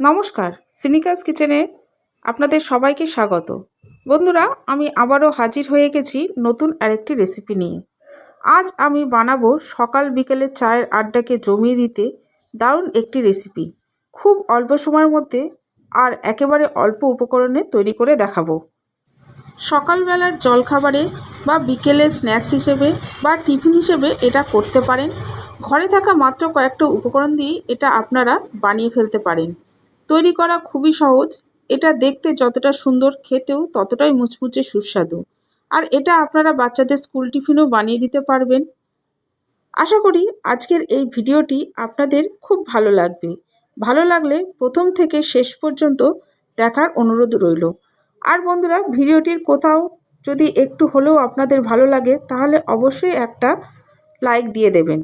নমস্কার, সিনিকাস কিচেনে আপনাদের সবাইকে স্বাগত। বন্ধুরা, আমি আবারও হাজির হয়ে গেছি নতুন আরেকটি রেসিপি নিয়ে। আজ আমি বানাবো সকাল বিকেলে চায়ের আড্ডাকে জমিয়ে দিতে দারুণ একটি রেসিপি। খুব অল্প সময়ের মধ্যে আর একেবারে অল্প উপকরণে তৈরি করে দেখাবো। সকালবেলার জলখাবারে বা বিকেলে স্ন্যাক্স হিসেবে বা টিফিন হিসেবে এটা করতে পারেন। ঘরে থাকা মাত্র কয়েকটা উপকরণ দিয়ে এটা আপনারা বানিয়ে ফেলতে পারেন। তৈরি করা খুবই সহজ। এটা দেখতে যতটা সুন্দর খেতেও ততটাই মুচমুচে সুস্বাদু। আর এটা আপনারা বাচ্চাদের স্কুল টিফিনও বানিয়ে দিতে পারবেন। আশা করি আজকের এই ভিডিওটি আপনাদের খুব ভালো লাগবে। ভালো লাগলে প্রথম থেকে শেষ পর্যন্ত দেখার অনুরোধ রইল। আর বন্ধুরা, ভিডিওটির কোথাও যদি একটু হলেও আপনাদের ভালো লাগে, তাহলে অবশ্যই একটা লাইক দিয়ে দেবেন।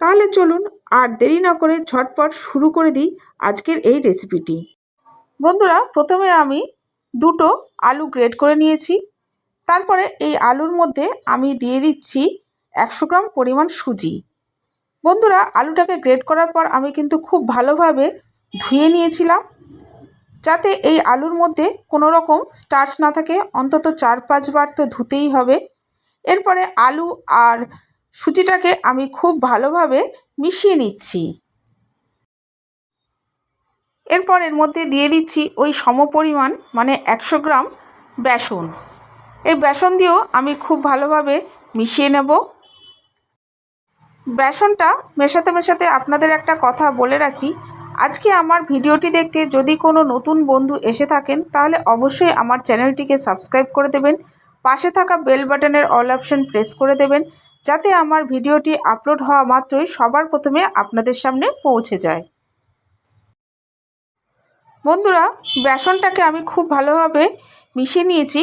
তাহলে চলুন আর দেরি না করে ঝটপট শুরু করে দিই আজকের এই রেসিপিটি বন্ধুরা, প্রথমে আমি দুটো আলু গ্রেড করে নিয়েছি। তারপরে এই আলুর মধ্যে আমি দিয়ে দিচ্ছি একশো গ্রাম পরিমাণ সুজি। বন্ধুরা, আলুটাকে গ্রেড করার পর আমি কিন্তু খুব ভালোভাবে ধুয়ে নিয়েছিলাম। যাতে এই আলুর মধ্যে কোনো রকম স্টার্চ না থাকে, অন্তত চার পাঁচবার তো ধুতেই হবে। এরপরে আলু আর সুজিটাকে আমি খুব ভালোভাবে মিশিয়ে নিচ্ছি। এরপর এর মধ্যে দিয়ে দিচ্ছি ওই সমপরিমাণ মানে একশো গ্রাম বেসন। এই বেসন দিয়েও আমি খুব ভালোভাবে মিশিয়ে নেব। বেসনটা মেশাতে মেশাতে আপনাদের একটা কথা বলে রাখি। আজকে আমার ভিডিওটি দেখতে যদি কোনো নতুন বন্ধু এসে থাকেন, তাহলে অবশ্যই আমার চ্যানেলটিকে সাবস্ক্রাইব করে দেবেন। পাশে থাকা বেল বাটনের অল অপশন প্রেস করে দেবেন, যাতে আমার ভিডিওটি আপলোড হওয়া মাত্রই সবার প্রথমে আপনাদের সামনে পৌঁছে যায়। বন্ধুরা, বেসনটাকে আমি খুব ভালোভাবে মিশিয়ে নিয়েছি।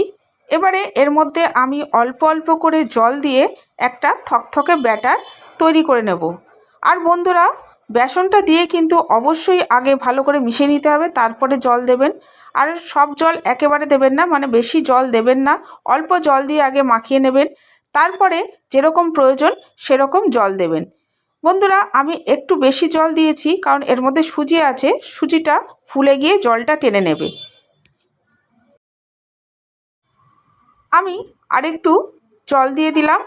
এবারে এর মধ্যে আমি অল্প অল্প করে জল দিয়ে একটা থকথকে ব্যাটার তৈরি করে নেব। আর বন্ধুরা, বেসনটা দিয়ে কিন্তু অবশ্যই আগে ভালো করে মিশিয়ে নিতে হবে, তারপরে জল দেবেন। আর সব জল একেবারে দেবেন না মানে বেশি জল দেবেন না, অল্প জল দিয়ে আগে মাখিয়ে নেবেন, তারপরে যেরকম প্রয়োজন সেরকম জল দেবেন। বন্ধুরা, আমি একটু বেশি জল দিয়েছি, কারণ এর মধ্যে সুজি আছে, সুজিটা ফুলে গিয়ে জলটা টেনে নেবে। আমি আরেকটু জল দিয়ে দিলাম।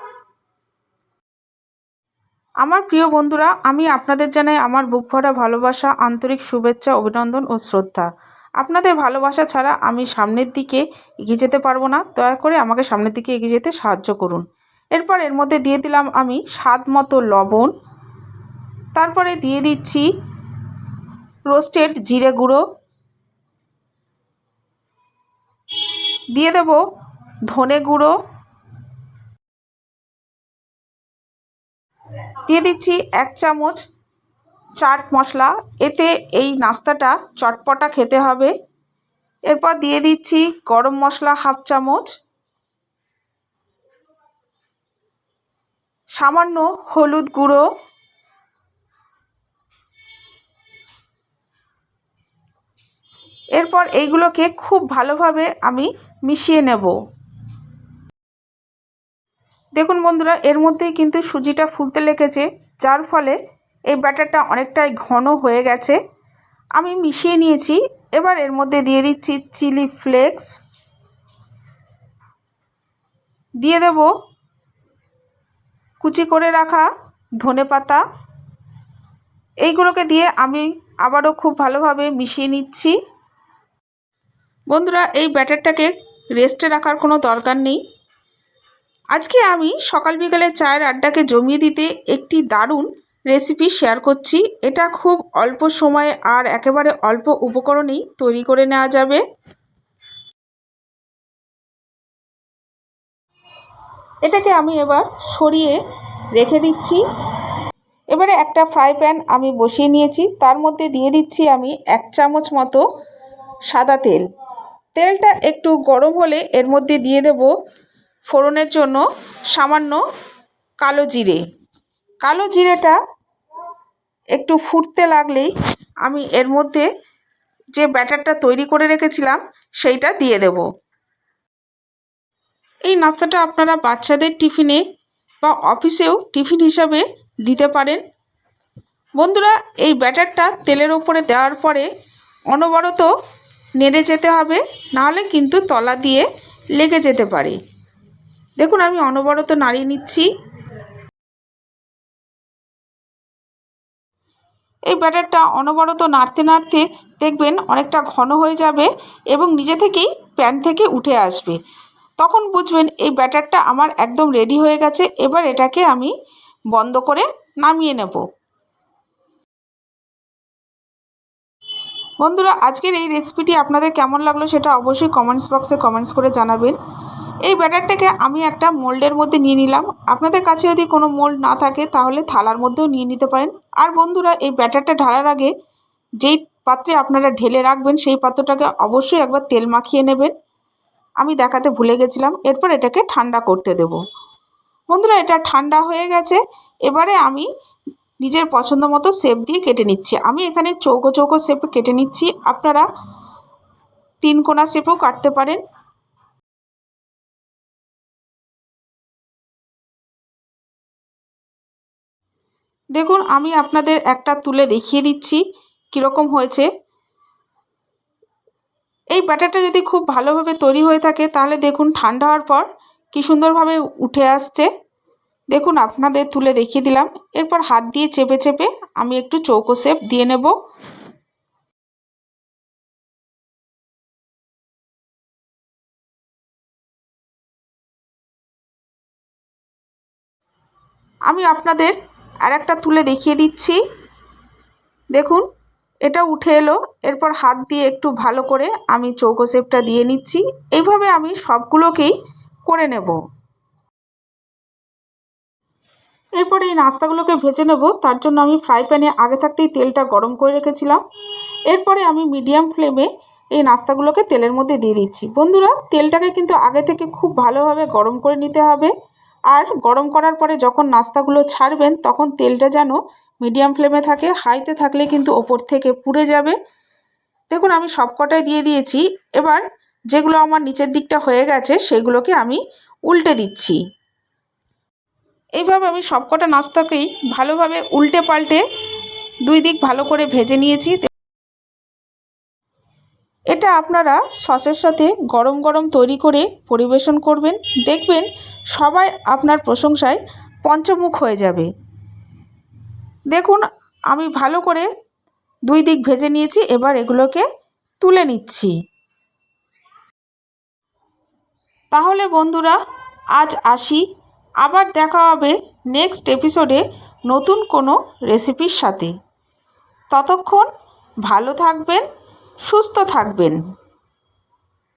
আমার প্রিয় বন্ধুরা, আমি আপনাদের জানাই আমার বুক ভরা ভালোবাসা, আন্তরিক শুভেচ্ছা, অভিনন্দন ও শ্রদ্ধা। আপনাদের ভালোবাসা ছাড়া আমি সামনের দিকে এগিয়ে যেতে পারব না। দয়া করে আমাকে সামনের দিকে এগিয়ে যেতে সাহায্য করুন। এরপর এর মধ্যে দিয়ে দিলাম আমি স্বাদ মতো লবণ। তারপরে দিয়ে দিচ্ছি রোস্টেড জিরে গুঁড়ো। দিয়ে দেব ধনে গুঁড়ো। দিয়ে দিচ্ছি এক চামচ চাট মশলা, এতে এই নাস্তাটা চটপটা খেতে হবে। এরপর দিয়ে দিচ্ছি গরম মশলা হাফ চামচ। সামান্য হলুদ গুঁড়ো। এরপর এইগুলোকে খুব ভালোভাবে আমি মিশিয়ে নেব। দেখুন বন্ধুরা, এর মধ্যেই কিন্তু সুজিটা ফুলতে লেগেছে, যার ফলে এই ব্যাটারটা অনেকটাই ঘন হয়ে গেছে। আমি মিশিয়ে নিয়েছি। এবার এর মধ্যে দিয়ে দিচ্ছি চিলি ফ্লেক্স। দিয়ে দেব কুচি করে রাখা ধনে পাতা। এইগুলোকে দিয়ে আমি আবারও খুব ভালোভাবে মিশিয়ে নিচ্ছি। বন্ধুরা, এই ব্যাটারটাকে রেস্টে রাখার কোনো দরকার নেই। আজকে আমি সকাল বিকালে চায়ের আড্ডাকে জমিয়ে দিতে একটি দারুণ রেসিপি শেয়ার করছি। এটা খুব অল্প সময়ে আর একেবারে অল্প উপকরণেই তৈরি করে নেওয়া যাবে। এটাকে আমি এবার সরিয়ে রেখে দিচ্ছি। এবারে একটা ফ্রাই প্যান আমি বসিয়ে নিয়েছি। তার মধ্যে দিয়ে দিচ্ছি আমি এক চামচ মতো সাদা তেল। তেলটা একটু গরম হলে এর মধ্যে দিয়ে দেব ফোড়নের জন্য সামান্য কালো জিরে। কালো জিরেটা একটু ফুটতে লাগলেই আমি এর মধ্যে যে ব্যাটারটা তৈরি করে রেখেছিলাম, সেইটা দিয়ে দেব। এই নাস্তাটা আপনারা বাচ্চাদের টিফিনে বা অফিসেও টিফিন হিসাবে দিতে পারেন। বন্ধুরা, এই ব্যাটারটা তেলের ওপরে দেওয়ার পরে অনবরত নেড়ে যেতে হবে, নাহলে কিন্তু তলা দিয়ে লেগে যেতে পারে। দেখুন, আমি অনবরত নাড়িয়ে নিচ্ছি। এই ব্যাটারটা অনবরত নাড়তে নাড়তে দেখবেন অনেকটা ঘন হয়ে যাবে এবং নিজে থেকেই প্যান থেকে উঠে আসবে। তখন বুঝবেন এই ব্যাটারটা আমার একদম রেডি হয়ে গেছে, এবার এটাকে আমি বন্ধ করে নামিয়ে নেব। বন্ধুরা, আজকের এই রেসিপিটি আপনাদের কেমন লাগল সেটা অবশ্যই কমেন্টস বক্সে কমেন্টস করে জানাবেন। এই ব্যাটারটাকে আমি একটা মোল্ডের মধ্যে নিয়ে নিলাম। আপনাদের কাছে যদি কোনো মোল্ড না থাকে, তাহলে থালার মধ্যেও নিয়ে নিতে পারেন। আর বন্ধুরা, এই ব্যাটারটা ঢালার আগে যেই পাত্রে আপনারা ঢেলে রাখবেন, সেই পাত্রটাকে অবশ্যই একবার তেল মাখিয়ে নেবেন। আমি দেখাতে ভুলে গেছিলাম, এরপর এটাকে ঠান্ডা করতে দেব। বন্ধুরা, এটা ঠান্ডা হয়ে গেছে। এবারে আমি নিজের পছন্দ মতো শেপ দিয়ে কেটে নিচ্ছি। আমি এখানে চৌকো চৌকো শেপে কেটে নিচ্ছি। আপনারা তিন কোনা শেপও কাটতে পারেন। দেখুন, আমি আপনাদের একটা তুলে দেখিয়ে দিচ্ছি কীরকম হয়েছে। এই ব্যাটারটা যদি খুব ভালোভাবে তৈরি হয়ে থাকে, তাহলে দেখুন, ঠান্ডা হওয়ার পর কি সুন্দরভাবে উঠে আসছে। দেখুন, আপনাদের তুলে দেখিয়ে দিলাম। এরপর হাত দিয়ে চেপে চেপে আমি একটু চৌকো শেপ দিয়ে নেব। আমি আপনাদের আর একটা তুলে দেখিয়ে দিচ্ছি। দেখুন, এটা উঠে এলো। এরপর হাত দিয়ে একটু ভালো করে আমি চৌকো শেপটা দিয়ে নিচ্ছি। এইভাবে আমি সবগুলোকেই করে নেব। এরপর এই নাস্তাগুলোকে ভেজে নেব। তার জন্য আমি ফ্রাই প্যানে আগে থাকতেই তেলটা গরম করে রেখেছিলাম। এরপরে আমি মিডিয়াম ফ্লেমে এই নাস্তাগুলোকে তেলের মধ্যে দিয়ে দিচ্ছি। বন্ধুরা, তেলটাকে কিন্তু আগে থেকে খুব ভালোভাবে গরম করে নিতে হবে। আর গরম করার পরে যখন নাস্তাগুলো ছাড়বেন, তখন তেলটা যেন মিডিয়াম ফ্লেমে থাকে, হাইতে থাকলে কিন্তু ওপর থেকে পুড়ে যাবে। দেখুন, আমি সব কটাই দিয়ে দিয়েছি। এবার যেগুলো আমার নিচের দিকটা হয়ে গেছে, সেগুলোকে আমি উল্টে দিচ্ছি। এইভাবে আমি সবকটা নাস্তাকেই ভালোভাবে উল্টে পাল্টে দুই দিক ভালো করে ভেজে নিয়েছি। এটা আপনারা সসের সাথে গরম গরম তৈরি করে পরিবেশন করবেন। দেখবেন সবাই আপনার প্রশংসায় পঞ্চমুখ হয়ে যাবে। দেখুন, আমি ভালো করে দুই দিক ভেজে নিয়েছি, এবার এগুলোকে তুলে নিচ্ছি। তাহলে বন্ধুরা, আজ আসি। আবার দেখা হবে নেক্সট এপিসোডে নতুন কোনো রেসিপির সাথে। ততক্ষণ ভালো থাকবেন সুস্থ থাকবেন।